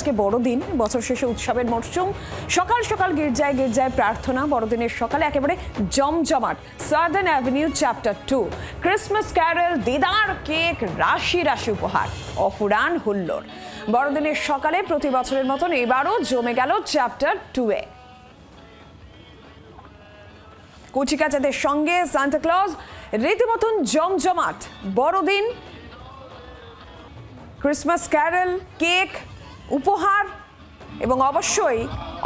আজকে বড়দিন, বছর শেষে উৎসবের মরশুম। সকাল সকাল গির্জায় গির্জায় প্রার্থনা, বড়দিনের সকালে একেবারে জমজমাট। Southern avenue chapter two Christmas carol দিদার কেক, রাশি রাশি উপহার, অফুরান হুল্লোড়। বড়দিনের সকালে প্রতি বছরের মতন এবারও জমে গেল চ্যাপ্টার টু এ। কচিকাচাদের সঙ্গে সান্টাক্লজ রীতিমতন জমজমাট। বড়দিন ক্রিসমাস ক্যারল কেক উপহার এবং অবশ্যই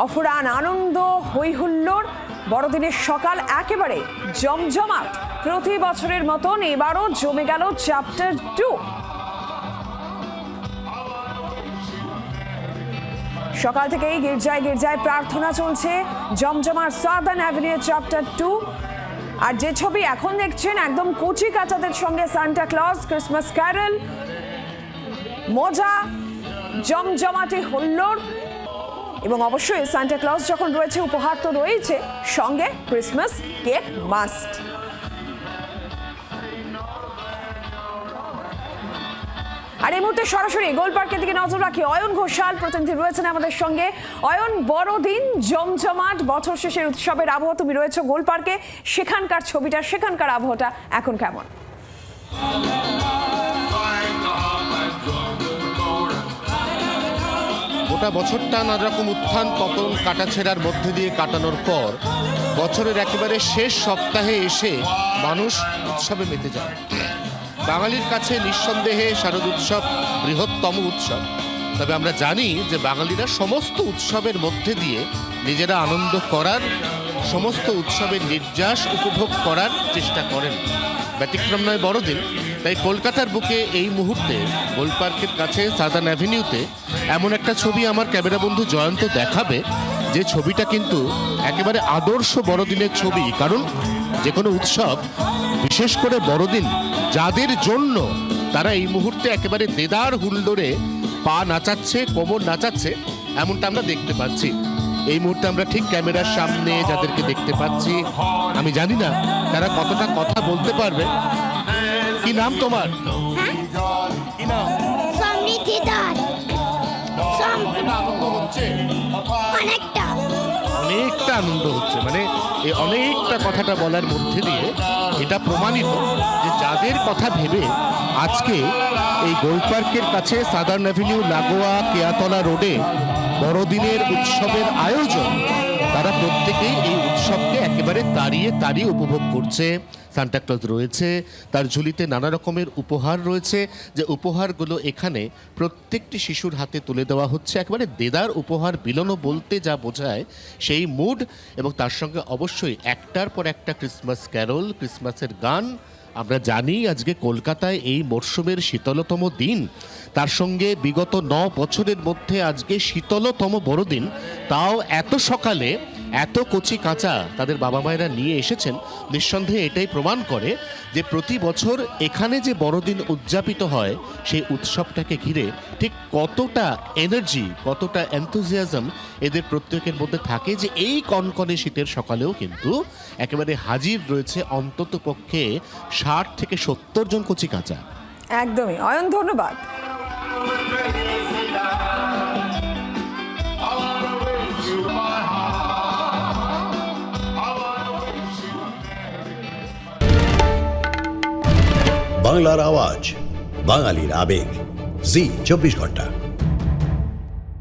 অফুরান আনন্দ, হৈহুল্লোড়, বড়দিনের সকাল একেবারে জমজমাট প্রতি বছরের মতন এবারও জমে গেল চ্যাপ্টার টু। সকাল থেকেই গির্জায় গির্জায় প্রার্থনা চলছে। জমজমার সাদার্ন অ্যাভিনিউ চ্যাপ্টার টু। আর যে ছবি এখন দেখছেন, একদম কচি কাচাদের সঙ্গে সান্টা ক্লজ, ক্রিসমাস ক্যারল, মজা জমজমাটি হল্লোড়। এবং অবশ্যই সান্টা ক্লজ যখন রয়েছে, উপহার তো রয়েছে সঙ্গে ক্রিসমাস কেক মাস্ট আর এই মুহূর্তে সরাসরি গোল পার্কের দিকে নজর রাখি। অয়ন ঘোষাল প্রতিনিধি রয়েছেন আমাদের সঙ্গে। অয়ন, বড়দিন, জমজমাট, বছর শেষের উৎসবের আবহাওয়া তুমি রয়েছে গোল পার্কে। সেখানকার ছবিটা, সেখানকার আবহাওয়াটা এখন কেমন? গোটা বছরটা নানারকম উত্থান পতন কাটাছেড়ার মধ্যে দিয়ে কাটানোর পর বছরের একেবারে শেষ সপ্তাহে এসে মানুষ উৎসবে মেতে যায়। বাঙালির কাছে নিঃসন্দেহে শারদ উৎসব বৃহত্তম উৎসব। তবে আমরা জানি যে বাঙালিরা সমস্ত উৎসবের মধ্যে দিয়ে নিজেরা আনন্দ করার, সমস্ত উৎসবের নির্যাস উপভোগ করার চেষ্টা করেন। ব্যতিক্রম নয় বড়দিন তাই কলকাতার বুকে এই মুহূর্তে গোল পার্কের কাছে সাদার্ন অ্যাভিনিউতে এমন একটা ছবি আমার ক্যামেরা বন্ধু জয়ন্ত দেখাবে, যে ছবিটা কিন্তু একেবারে আদর্শ বড়দিনের ছবি। কারণ যে কোনো উৎসব, বিশেষ করে বড়দিন, যাদের জন্য তারা এই মুহূর্তে একেবারে দেদার হুল্লোড়ে পা নাচাচ্ছে, কোমর নাচাচ্ছে, এমনটা আমরা দেখতে পাচ্ছি। এই মুহূর্তে আমরা ঠিক ক্যামেরার সামনে যাদেরকে দেখতে পাচ্ছি আমি জানি না তারা কতটা কথা বলতে পারবে। কি নাম তোমার? কি নাম সমৃদ্ধি দাস। সম- আনন্দ হচ্ছে অনেকটা। অনেকটা আনন্দ হচ্ছে মানে এই অনেকটা কথাটা বলার মধ্যে দিয়ে এটা প্রমাণিত যে যাদের কথা ভেবে আজকে এই গোল পার্কের কাছে সাদার্ন অ্যাভিনিউ, লাগোয়া, কেয়াতলা রোডে বড়দিনের উৎসবের আয়োজন তারা প্রত্যেকেই এই উৎসবকে একেবারে তাড়িয়ে তাড়িয়ে উপভোগ করছে। সান্টাক্লজ রয়েছে, তার ঝুলিতে নানা রকমের উপহার রয়েছে। যে উপহারগুলো এখানে প্রত্যেকটি শিশুর হাতে তুলে দেওয়া হচ্ছে। একেবারে দেদার উপহার বিলনো বলতে যা বোঝায় সেই মুড এবং তার সঙ্গে অবশ্যই একটার পর একটা ক্রিসমাস ক্যারল ক্রিসমাসের গান আমরা জানি আজকে কলকাতায় এই মরশুমের শীতলতম দিন। তার সঙ্গে বিগত ন বছরের মধ্যে আজকে শীতলতম বড়দিন তাও এত সকালে এত কচি কাঁচা তাদের বাবা মায়েরা নিয়ে এসেছেন, নিঃসন্দেহে এটাই প্রমাণ করে যে প্রতি বছর এখানে যে বড়দিন উদযাপিত হয়, সেই উৎসবটাকে ঘিরে ঠিক কতটা এনার্জি কতটা এনথুজিয়াজম এদের প্রত্যেকের মধ্যে থাকে যে এই কনকনে শীতের সকালেও কিন্তু একেবারে হাজির রয়েছে অন্তত পক্ষে ষাট থেকে সত্তর জন কচি কাঁচা। একদমই। অয়ন ধন্যবাদ। বাংলার আওয়াজ বাঙালির আবেগ। জি চব্বিশ ঘণ্টা।